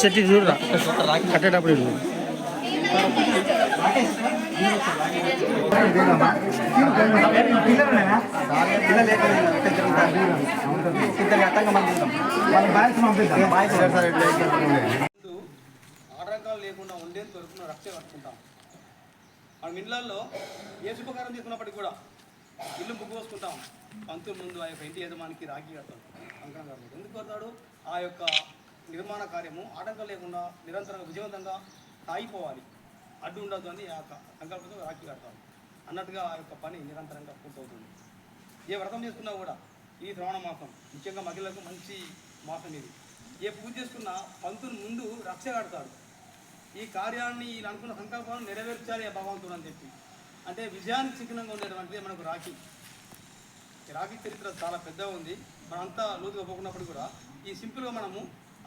చెట్టు చూడరా? కట్టేటప్పుడు చూడు. ముందు ఆటంకాలు లేకుండా ఉండేది తరపున రక్ష కట్టుకుంటాం. మనం ఇళ్ళల్లో ఏ శుభకారం తీసుకున్నప్పటికీ కూడా ఇల్లు ముగ్గు పోసుకుంటాం. పంతుల ముందు ఆ యొక్క ఇంటి యజమానికి రాఖీ కడతాం కంకణం కడతాడు ఎందుకు కడతాడు? ఆ యొక్క నిర్మాణ కార్యము ఆటంకం లేకుండా నిరంతరంగా విజయవంతంగా సాగిపోవాలి. అడ్డు ఉండదు అని ఆ యొక్క సంకల్పంతో రాఖీ కడతాం అన్నట్టుగా ఆ యొక్క పని నిరంతరంగా పూర్తవుతుంది. ఏ వ్రతం చేసుకున్నా కూడా ఈ శ్రవణ మాసం ముఖ్యంగా మహిళలకు మంచి మాసం ఇది. ఏ పూజ చేసుకున్నా పంతులు ముందు రక్ష కడతాడు. ఈ కార్యాన్ని ఈయన అనుకున్న సంకల్పాలను నెరవేర్చాలి ఆ భగవంతుడు అని చెప్పి. అంటే విజయానికి చిహ్నంగా ఉండేటువంటిది మనకు రాఖీ. రాఖీ చరిత్ర చాలా పెద్దగా ఉంది. మనంతా లోతుగా పోకున్నప్పుడు కూడా ఈ సింపుల్గా మనము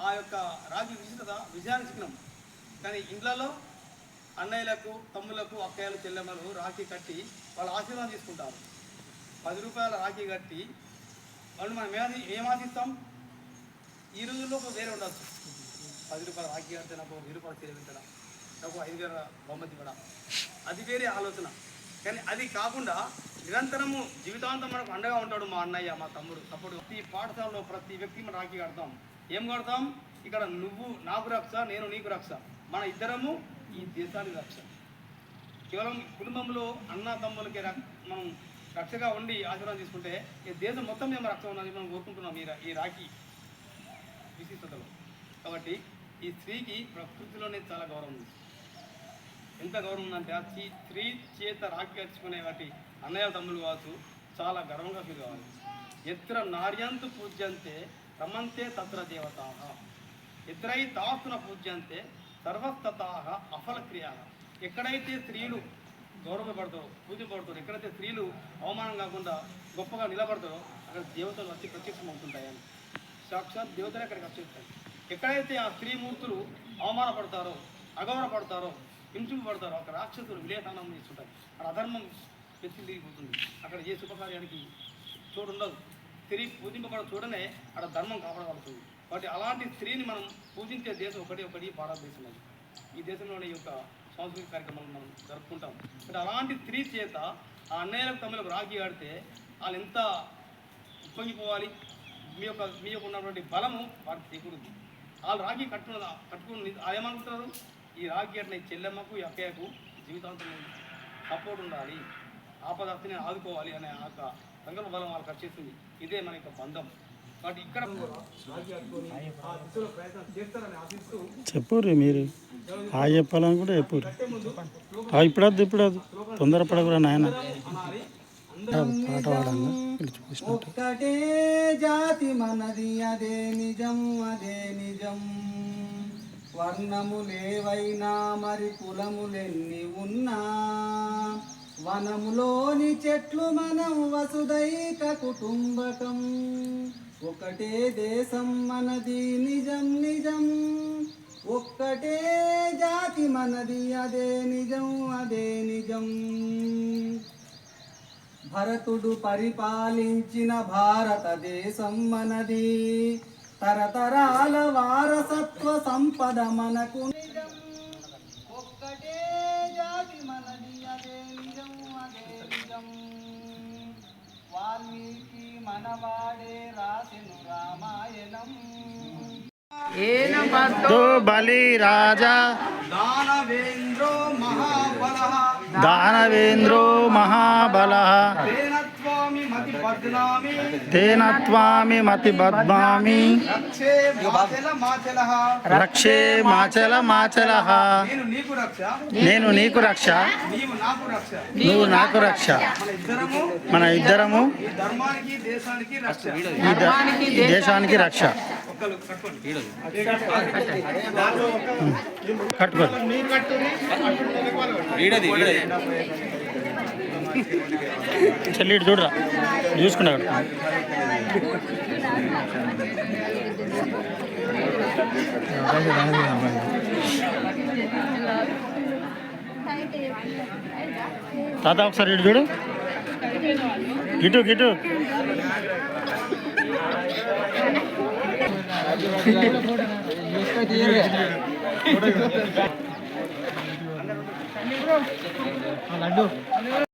ఆ యొక్క రాఖీ విశిష్టత విజయానికి చిహ్నం. కానీ ఇండ్లలో అన్నయ్యలకు తమ్ములకు అక్కయ్యలు చెల్లెమ్మలు రాఖీ కట్టి వాళ్ళ ఆశీర్వాదం తీసుకుంటారు. పది రూపాయల రాఖీ కట్టి వాళ్ళు మనం ఏమి ఏం ఆశిస్తాం ఈ రోజుల్లో ఒక వేరే ఉండొచ్చు. పది రూపాయల రాఖీ కడితే నాకు వెయ్యి రూపాయలు చెల్లించడం నాకు ఐదు వేల బహుమతి ఇవ్వడం అది వేరే ఆలోచన. కానీ అది కాకుండా నిరంతరము జీవితాంతం మనకు అండగా ఉంటాడు మా అన్నయ్య మా తమ్ముడు తప్పుడు ప్రతి పాఠశాలలో ప్రతి వ్యక్తి మనం రాఖీ కడతాం. ఏం కడతాం? ఇక్కడ నువ్వు నాకు రక్ష నేను నీకు రక్ష. మన ఇద్దరము ఈ దేశానికి రక్ష. కేవలం కుటుంబంలో అన్న తమ్ములకి మనం రక్షగా ఉండి ఆశీర్వాదం తీసుకుంటే ఈ దేశం మొత్తం మేము రక్ష ఉన్నది మనం కోరుకుంటున్నాం ఈ రాఖీ. విశిష్టతలో కాబట్టి ఈ స్త్రీకి ప్రకృతిలోనే చాలా గౌరవం ఉంది. ఎంత గౌరవం ఉందంటే ఆ స్త్రీ స్త్రీ చేత రాఖీ వాటి అన్నయ్య తమ్ములు కావచ్చు చాలా గర్వంగా ఫీల్ కావాలి. ఎత్ర నార్యంతు పూజ్యంతే రమంతే తత్ర దేవతా. ఎత్రై తాస్తున పూజ్యంతే సర్వస్తతా అఫల క్రియ. ఎక్కడైతే స్త్రీలు గౌరవపడతారో పూజపడతారో ఎక్కడైతే స్త్రీలు అవమానం కాకుండా గొప్పగా నిలబడతారో అక్కడ దేవతలు వచ్చి ప్రత్యక్షం అవుతుంటాయని సాక్షాత్ దేవతలే అక్కడికి వచ్చేస్తాయి. ఎక్కడైతే ఆ స్త్రీమూర్తులు అవమానపడతారో అగౌరవపడతారో హింసింపబడతారో అక్కడ రాక్షసులు విలేదానం చేస్తుంటారు. అక్కడ అధర్మం పెచ్చిపోతుంది అక్కడ ఏ శుభకార్యానికి చూడుండదు స్త్రీ పూజింపబడ చూడనే అక్కడ ధర్మం కాపాడబడుతుంది. కాబట్టి అలాంటి స్త్రీని మనం పూజించే దేశం ఒకటి ఒకటి భారతదేశం ఈ దేశంలోని ఈ యొక్క సాంస్కృతిక కార్యక్రమాలు మనం జరుపుకుంటాం. అంటే అలాంటి స్త్రీ చేత ఆ అన్నయ్యలకు తమ్ములకు రాగి ఆడితే వాళ్ళు ఎంత ఉప్పొంగిపోవాలి? మీ యొక్క మీ యొక్క ఉన్నటువంటి బలము వారికి చేకూరుద్ది. వాళ్ళు రాఖీ కట్టుకున్న కట్టుకుని ఏమనుకుంటారు ఈ రాఖీ అట్లా ఈ చెల్లెమ్మకు ఈ అక్కయ్యకు జీవితాంతం సపోర్ట్ ఉండాలి. ఆపదస్తిని ఆదుకోవాలి అనే ఆ యొక్క సంకల్ప బలం వాళ్ళకి వచ్చేసింది. ఇదే మన యొక్క బంధం. కాబట్టి ఇక్కడ చెప్పుర్రి మీరు. ఆ చెప్పుర్రి కట్టే ముందు ఆ ఇప్పుడద్దు ఇప్పుడద్దు. తొందరపడకురా నాయన. పాట పాడంగా వీళ్ళు ఒక్కటే జాతి మనది అదే నిజం అదే నిజం. వర్ణములేవైనా మరి కులములెన్ని ఉన్నా. వనములోని చెట్లు మనం వసుదైక కుటుంబకం. ఒకటే దేశం మనది నిజం నిజం. ఒక్కటే జాతి మనది అదే నిజం అదే నిజం. భరతుడు పరిపాలించిన భారతదేశం మనది. తరతరాల వారసత్వ సంపద మనకు నిజం. ఒక్కటే జాతి మనది అదే నిజం అదే నిజం వాల్మీకి మనవాడే రాసెను రామాయణం. బలి రాజా దానవేంద్రో మహాబలః దానవేంద్రో మహాబల. తేన త్వామి మతి బద్మామి రక్షే మాచల మాచలః. నేను నీకు రక్ష. నువ్వు నాకు రక్ష. మన ఇద్దరము దేశానికి రక్ష. కట్టుకోండి. వీడది చెల్లి చూడరా. చూసుకున్నా తాత ఒకసారి ఇటు చూడు. ఇటు ఇటు. లడ్డు.